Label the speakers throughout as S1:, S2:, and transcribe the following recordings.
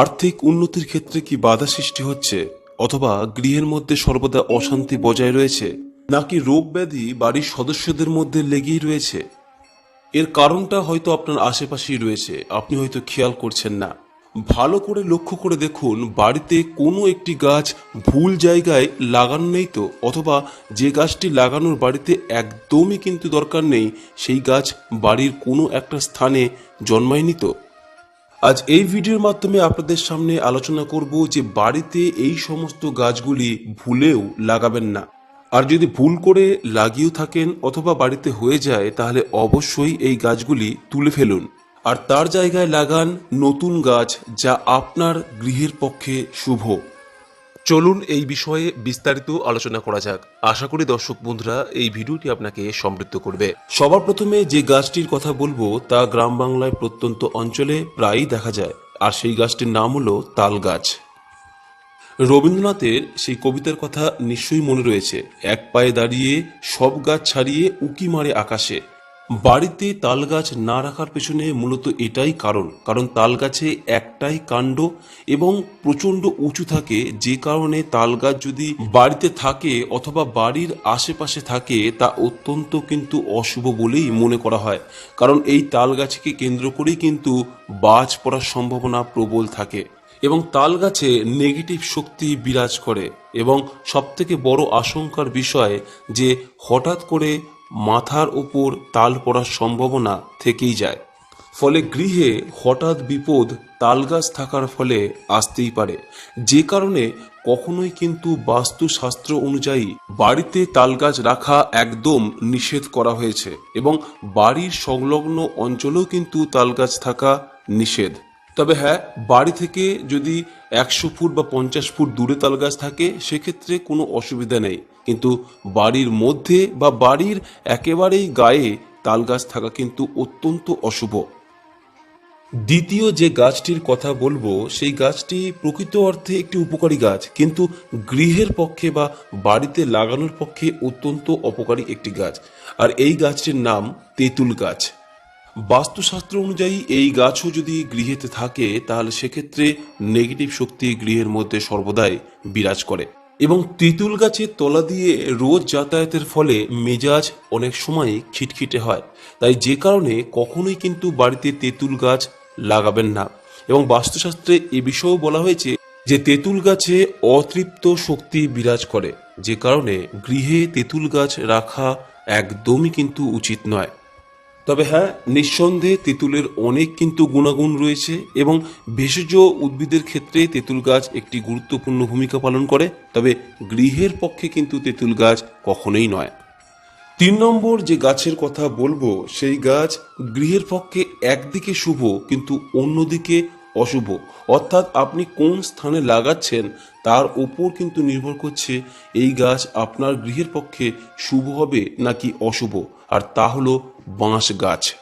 S1: আর্থিক উন্নতির ক্ষেত্রে কি বাধা সৃষ্টি হচ্ছে অথবা গৃহের মধ্যে সর্বদা অশান্তি বজায় রয়েছে, নাকি রোগ ব্যাধি বাড়ির সদস্যদের মধ্যে লেগেই রয়েছে? এর কারণটা হয়তো আপনার আশেপাশেই রয়েছে, আপনি হয়তো খেয়াল করছেন না। ভালো করে লক্ষ্য করে দেখুন, বাড়িতে কোনো একটি গাছ ভুল জায়গায় লাগানো নেই তো, অথবা যে গাছটি লাগানোর বাড়িতে একদমই কিন্তু দরকার নেই, সেই গাছ বাড়ির কোনো একটা স্থানে জন্মায়নি তো। আজ এই ভিডিওর মাধ্যমে আপনাদের সামনে আলোচনা করব যে বাড়িতে এই সমস্ত গাছগুলি ভুলেও লাগাবেন না। আর যদি ভুল করে লাগিয়েও থাকেন অথবা বাড়িতে হয়ে যায়, তাহলে অবশ্যই এই গাছগুলি তুলে ফেলুন। আর তার জায়গায় লাগান নতুন গাছ যা আপনার গৃহের পক্ষে শুভ। চলুন এই বিষয়ে বিস্তারিত আলোচনা করা যাক। আশা করি দর্শক বন্ধুরা এই ভিডিওটি আপনাকে সমৃদ্ধ করবে। সবার প্রথমে যে গাছটির কথা বলব, তা গ্রাম বাংলায় প্রত্যন্ত অঞ্চলে প্রায়ই দেখা যায়। আর সেই গাছটির নাম হলো তাল গাছ। রবীন্দ্রনাথের সেই কবিতার কথা নিশ্চয়ই মনে রয়েছে। এক পায়ে দাঁড়িয়ে সব গাছ ছাড়িয়ে উকি মারে আকাশে। বাড়িতে তাল গাছ না রাখার পেছনে মূলত এটাই কারণ। কারণ তাল গাছে একটাই কাণ্ড এবং প্রচণ্ড উঁচু থাকে। যে কারণে তাল গাছ যদি বাড়িতে থাকে অথবা বাড়ির আশেপাশে থাকে, তা অত্যন্ত কিন্তু অশুভ বলেই মনে করা হয়। কারণ এই তাল গাছকে কেন্দ্র করেই কিন্তু বাজ পড়ার সম্ভাবনা প্রবল থাকে এবং তাল গাছে নেগেটিভ শক্তি বিরাজ করে। এবং সবথেকে বড় আশঙ্কার বিষয় যে হঠাৎ করে মাথার উপর তাল পড়ার সম্ভাবনা থেকেই যায়। ফলে গৃহে হঠাৎ বিপদ তালগাছ থাকার ফলে আসতেই পারে। যে কারণে কখনোই কিন্তু বাস্তুশাস্ত্র অনুযায়ী বাড়িতে তালগাছ রাখা একদম নিষেধ করা হয়েছে এবং বাড়ির সংলগ্ন অঞ্চলেও কিন্তু তালগাছ থাকা নিষেধ। তবে হ্যাঁ বাড়ি থেকে যদি একশো ফুট বা পঞ্চাশ ফুট দূরে তাল গাছ থাকে, সেক্ষেত্রে কোনো অসুবিধা নেই। কিন্তু বাড়ির মধ্যে বা বাড়ির একেবারেই গায়ে তাল গাছ থাকা কিন্তু অত্যন্ত অশুভ। দ্বিতীয় যে গাছটির কথা বলব, সেই গাছটি প্রকৃত অর্থে একটি উপকারী গাছ, কিন্তু গৃহের পক্ষে বা বাড়িতে লাগানোর পক্ষে অত্যন্ত অপকারী একটি গাছ। আর এই গাছটির নাম তেঁতুল গাছ। বাস্তুশাস্ত্র অনুযায়ী এই গাছও যদি গৃহেতে থাকে, তাহলে সেক্ষেত্রে নেগেটিভ শক্তি গৃহের মধ্যে সর্বদাই বিরাজ করে। এবং তেঁতুল গাছের তলা দিয়ে রোজ যাতায়াতের ফলে মেজাজ অনেক সময় খিটখিটে হয়। তাই যে কারণে কখনোই কিন্তু বাড়িতে তেঁতুল গাছ লাগাবেন না। এবং বাস্তুশাস্ত্রে এ বিষয়েও বলা হয়েছে যে তেঁতুল গাছে অতৃপ্ত শক্তি বিরাজ করে। যে কারণে গৃহে তেঁতুল গাছ রাখা একদমই কিন্তু উচিত নয়। তবে হ্যাঁ নিঃসন্দেহে তেঁতুলের অনেক কিন্তু গুণাগুণ রয়েছে এবং ভেষজ উদ্ভিদের ক্ষেত্রে তেঁতুল গাছ একটি গুরুত্বপূর্ণ ভূমিকা পালন করে, তবে গৃহের পক্ষে কিন্তু তেঁতুল গাছ কখনোই নয়। তিন নম্বর যে গাছের কথা বলব, সেই গাছ গৃহের পক্ষে একদিকে শুভ কিন্তু অন্যদিকে অশুভ। অর্থাৎ আপনি কোন স্থানে লাগাচ্ছেন, তার উপর কিন্তু নির্ভর করছে এই গাছ আপনার গৃহের পক্ষে শুভ হবে নাকি অশুভ। আর তা হলো বাঁশ গাছ।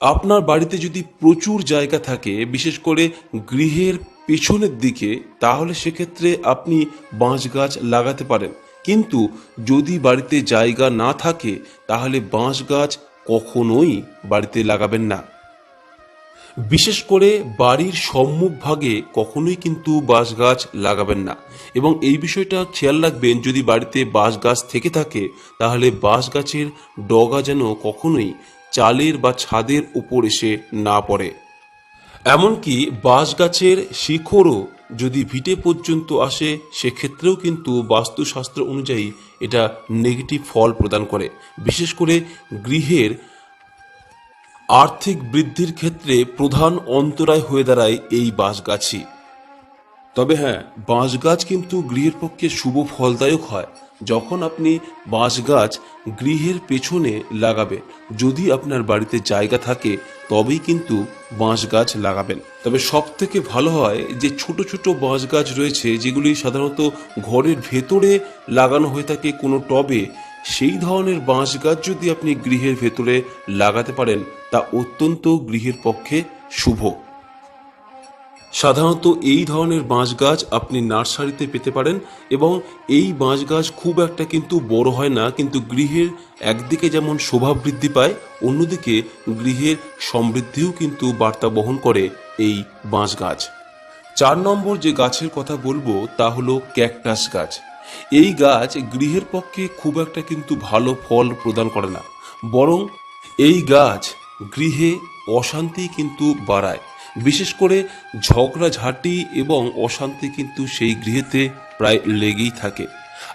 S1: আপনার বাড়িতে যদি প্রচুর জায়গা থাকে, বিশেষ করে গৃহের পেছনের দিকে, তাহলে সেক্ষেত্রে আপনি বাঁশ গাছ লাগাতে পারেন। কিন্তু যদি বাড়িতে জায়গা না থাকে, তাহলে বাঁশ গাছ কখনোই বাড়িতে লাগাবেন না। বিশেষ করে বাড়ির সম্মুখ ভাগে কখনোই কিন্তু বাঁশ গাছ লাগাবেন না। এবং এই বিষয়টা খেয়াল রাখবেন, যদি বাড়িতে বাঁশ গাছ থেকে থাকে, তাহলে বাঁশ গাছের ডগা যেন কখনোই চালের বা ছাদের উপর এসে না পড়ে। এমনকি বাঁশ গাছের শিখরও যদি ভিটে পর্যন্ত আসে, সেক্ষেত্রেও কিন্তু বাস্তুশাস্ত্র অনুযায়ী এটা নেগেটিভ ফল প্রদান করে। বিশেষ করে গৃহের আর্থিক বৃদ্ধির ক্ষেত্রে প্রধান অন্তরায় হয়ে দাঁড়ায় এই বাঁশ গাছই তবে হ্যাঁ বাঁশ গাছ কিন্তু গৃহের পক্ষে শুভ ফলদায়ক হয়। যখন আপনি বাঁশ গাছ গৃহের পেছনে লাগাবেন, যদি আপনার বাড়িতে জায়গা থাকে, তবেই কিন্তু বাঁশ গাছ লাগাবেন। তবে সব থেকে ভালো হয় যে ছোট ছোট বাঁশ গাছ রয়েছে, যেগুলি সাধারণত ঘরের ভেতরে লাগানো হয়ে থাকে কোনো টবে সেই ধরনের বাঁশ গাছ যদি আপনি গৃহের ভেতরে লাগাতে পারেন, তা অত্যন্ত গৃহের পক্ষে শুভ। সাধারণত এই ধরনের বাঁশ গাছ আপনি নার্সারিতে পেতে পারেন এবং এই বাঁশ গাছ খুব একটা কিন্তু বড় হয় না, কিন্তু গৃহের একদিকে যেমন শোভা বৃদ্ধি পায়, অন্যদিকে গৃহের সমৃদ্ধিও কিন্তু বার্তা বহন করে এই বাঁশ গাছ। চার নম্বর যে গাছের কথা বলব, তা হলো ক্যাকটাস গাছ। এই গাছ গৃহের পক্ষে খুব একটা কিন্তু ভালো ফল প্রদান করে না। বরং এই গাছ গৃহে অশান্তি কিন্তু বাড়ায়। বিশেষ করে ঝগড়াঝাঁটি এবং অশান্তি কিন্তু সেই গৃহেতে প্রায় লেগেই থাকে।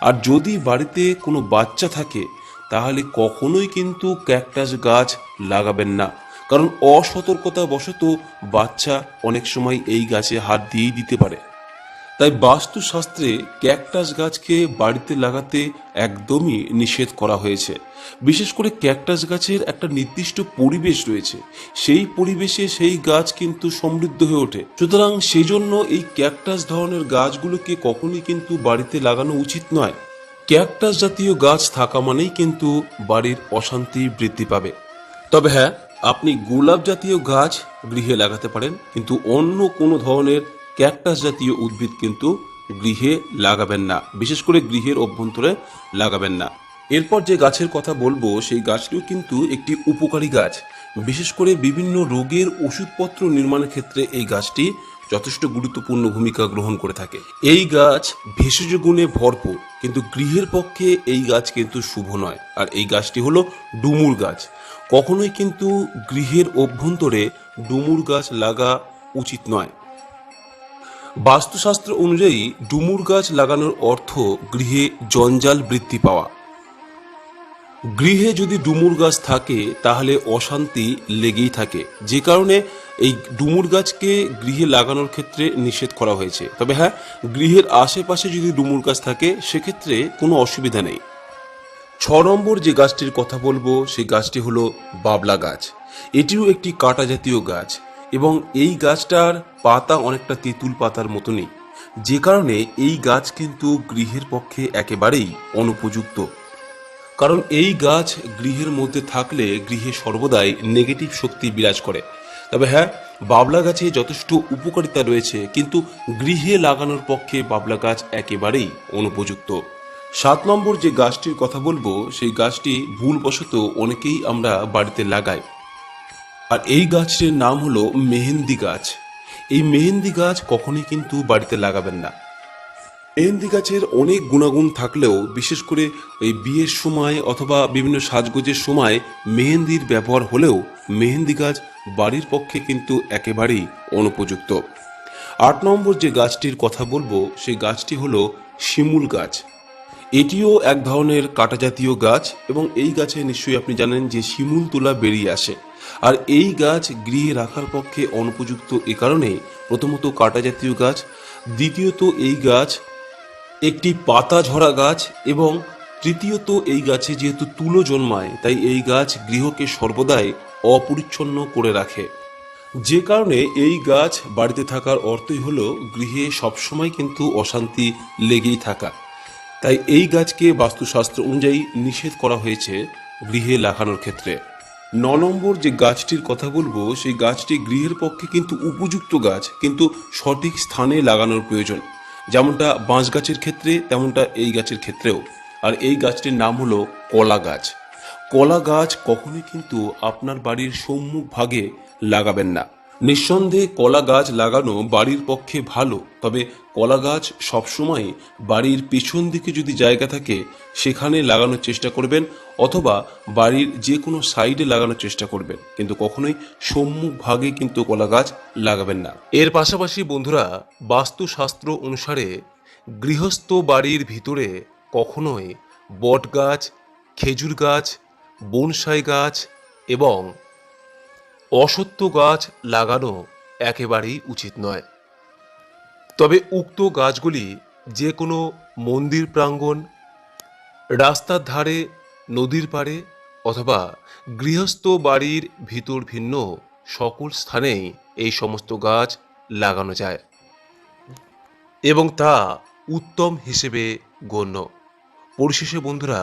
S1: আর যদি বাড়িতে কোনো বাচ্চা থাকে, তাহলে কখনোই কিন্তু ক্যাকটাস গাছ লাগাবেন না। কারণ অসতর্কতা বশত বাচ্চা অনেক সময় এই গাছে হাত দিয়েই দিতে পারে। তাই বাস্তুশাস্ত্রে ক্যাকটাস গাছকে বাড়িতে লাগাতে একদমই নিষেধ করা হয়েছে। বিশেষ করে ক্যাকটাস গাছের একটা নির্দিষ্ট পরিবেশ রয়েছে। সেই পরিবেশে সেই গাছ কিন্তু সমৃদ্ধ হয়ে ওঠে। সুতরাং সেই জন্য এই ক্যাকটাস ধরনের গাছগুলোকে কখনই কিন্তু বাড়িতে লাগানো উচিত নয়। ক্যাকটাস জাতীয় গাছ থাকা মানেই কিন্তু বাড়ির অশান্তি বৃদ্ধি পাবে। তবে হ্যাঁ আপনি গোলাপ জাতীয় গাছ গৃহে লাগাতে পারেন, কিন্তু অন্য কোনো ধরনের ক্যাকটাস জাতীয় উদ্ভিদ কিন্তু গৃহে লাগাবেন না। বিশেষ করে গৃহের অভ্যন্তরে লাগাবেন না। এরপর যে গাছের কথা বলব, সেই গাছটিও কিন্তু একটি উপকারী গাছ। বিশেষ করে বিভিন্ন রোগের ওষুধপত্র নির্মাণের ক্ষেত্রে এই গাছটি যথেষ্ট গুরুত্বপূর্ণ ভূমিকা গ্রহণ করে থাকে। এই গাছ ভেষজ গুণে ভরপুর, কিন্তু গৃহের পক্ষে এই গাছ কিন্তু শুভ নয়। আর এই গাছটি হলো ডুমুর গাছ। কখনোই কিন্তু গৃহের অভ্যন্তরে ডুমুর গাছ লাগা উচিত নয়। বাস্তুশাস্ত্র অনুযায়ী ডুমুর গাছ লাগানোর অর্থ গৃহে জঞ্জাল বৃদ্ধি পাওয়া। গৃহে যদি ডুমুর গাছ থাকে, তাহলে অশান্তি লেগেই থাকে। যে কারণে এই ডুমুর গাছকে গৃহে লাগানোর ক্ষেত্রে নিষেধ করা হয়েছে। তবে হ্যাঁ গৃহের আশেপাশে যদি ডুমুর গাছ থাকে, সেক্ষেত্রে কোনো অসুবিধা নেই। ছ নম্বর যে গাছটির কথা বলব, সেই গাছটি হলো বাবলা গাছ। এটিও একটি কাঁটা জাতীয় গাছ। এবং এই গাছটার পাতা অনেকটা তেঁতুল পাতার মতনই। যে কারণে এই গাছ কিন্তু গৃহের পক্ষে একেবারেই অনুপযুক্ত। কারণ এই গাছ গৃহের মধ্যে থাকলে গৃহে সর্বদাই নেগেটিভ শক্তি বিরাজ করে। তবে হ্যাঁ বাবলা গাছে যথেষ্ট উপকারিতা রয়েছে, কিন্তু গৃহে লাগানোর পক্ষে বাবলা গাছ একেবারেই অনুপযুক্ত। সাত নম্বর যে গাছটির কথা বলব, সেই গাছটি ভুলবশত অনেকেই আমরা বাড়িতে লাগাই। আর এই গাছটির নাম হলো মেহেন্দি গাছ। এই মেহেন্দি গাছ কখনোই কিন্তু বাড়িতে লাগাবেন না। মেহেন্দি গাছের অনেক গুণাগুণ থাকলেও, বিশেষ করে এই বিয়ের সময় অথবা বিভিন্ন সাজগোজের সময় মেহেন্দির ব্যবহার হলেও, মেহেন্দি গাছ বাড়ির পক্ষে কিন্তু একেবারেই অনুপযুক্ত। আট নম্বর যে গাছটির কথা বলব, সেই গাছটি হলো শিমুল গাছ। এটিও এক ধরনের কাঁটা জাতীয় গাছ এবং এই গাছে নিশ্চয়ই আপনি জানেন যে শিমুল তুলা বেরিয়ে আসে। আর এই গাছ গৃহে রাখার পক্ষে অনুপযুক্ত এ কারণে প্রথমত কাঁটা জাতীয় গাছ, দ্বিতীয়ত এই গাছ একটি পাতা ঝরা গাছ এবং তৃতীয়ত এই গাছে যেহেতু তুলো জন্মায়, তাই এই গাছ গৃহকে সর্বদাই অপরিচ্ছন্ন করে রাখে। যে কারণে এই গাছ বাড়িতে থাকার অর্থই হলো গৃহে সবসময় কিন্তু অশান্তি লেগেই থাকা। তাই এই গাছকে বাস্তুশাস্ত্র অনুযায়ী নিষেধ করা হয়েছে গৃহে লাগানোর ক্ষেত্রে। ন নম্বর যে গাছটির কথা বলব, সেই গাছটি গৃহের পক্ষে কিন্তু উপযুক্ত গাছ, কিন্তু সঠিক স্থানে লাগানোর প্রয়োজন। যেমনটা বাঁশ গাছের ক্ষেত্রে, তেমনটা এই গাছের ক্ষেত্রেও। আর এই গাছটির নাম হলো কলা গাছ। কলা গাছ কখনোই কিন্তু আপনার বাড়ির সম্মুখ ভাগে লাগাবেন না। নিঃসন্দেহে কলা গাছ লাগানো বাড়ির পক্ষে ভালো, তবে কলা গাছ সবসময় বাড়ির পেছন দিকে যদি জায়গা থাকে, সেখানে লাগানোর চেষ্টা করবেন। অথবা বাড়ির যে কোনো সাইডে লাগানোর চেষ্টা করবেন, কিন্তু কখনোই সম্মুখ ভাগে কিন্তু কলা গাছ লাগাবেন না। এর পাশাপাশি বন্ধুরা, বাস্তুশাস্ত্র অনুসারে গৃহস্থ বাড়ির ভিতরে কখনোই বট গাছ, খেজুর গাছ, বনসাই গাছ এবং অসত্য গাছ লাগানো একেবারেই উচিত নয়। তবে উক্ত গাছগুলি যে কোনো মন্দির প্রাঙ্গণ, রাস্তার ধারে নদীর পাড়ে অথবা গৃহস্থ বাড়ির ভিতর ভিন্ন সকল স্থানেই এই সমস্ত গাছ লাগানো যায় এবং তা উত্তম হিসেবে গণ্য। পরিশেষে বন্ধুরা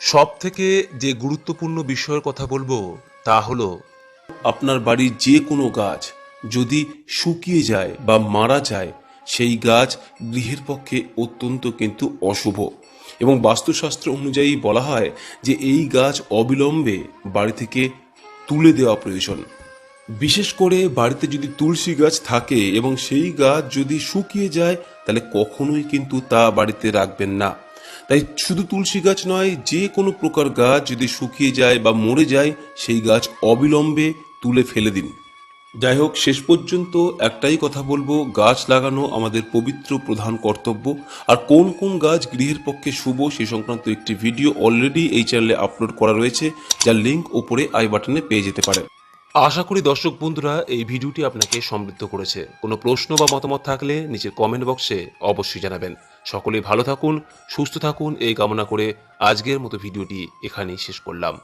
S1: সব থেকে যে গুরুত্বপূর্ণ বিষয়ের কথা বলব তা হলো, আপনার বাড়ির যে কোনো গাছ যদি শুকিয়ে যায় বা মারা যায়, সেই গাছ গৃহের পক্ষে অত্যন্ত কিন্তু অশুভ। এবং বাস্তুশাস্ত্র অনুযায়ী বলা হয় যে এই গাছ অবিলম্বে বাড়ি থেকে তুলে দেওয়া প্রয়োজন। বিশেষ করে বাড়িতে যদি তুলসী গাছ থাকে এবং সেই গাছ যদি শুকিয়ে যায়, তাহলে কখনোই কিন্তু তা বাড়িতে রাখবেন না। তাই শুধু তুলসী গাছ নয়, যে কোনো প্রকার গাছ যদি শুকিয়ে যায় বা মরে যায়, সেই গাছ অবিলম্বে তুলে ফেলে দিন। যাই হোক শেষ পর্যন্ত একটাই কথা বলব, গাছ লাগানো আমাদের পবিত্র প্রধান কর্তব্য। আর কোন কোন গাছ গৃহের পক্ষে শুভ সে সংক্রান্ত একটি ভিডিও অলরেডি এই চ্যানেলে আপলোড করা রয়েছে, যার লিঙ্ক ওপরে আই বাটনে পেয়ে যেতে পারেন। আশা করি দর্শক বন্ধুরা, এই ভিডিওটি আপনাকে সমৃদ্ধ করেছে। কোনো প্রশ্ন বা মতামত থাকলে নিচের কমেন্ট বক্সে অবশ্যই জানাবেন। সকলেই ভালো থাকুন, সুস্থ থাকুন, এই কামনা করে আজকের মতো ভিডিওটি এখানেই শেষ করলাম।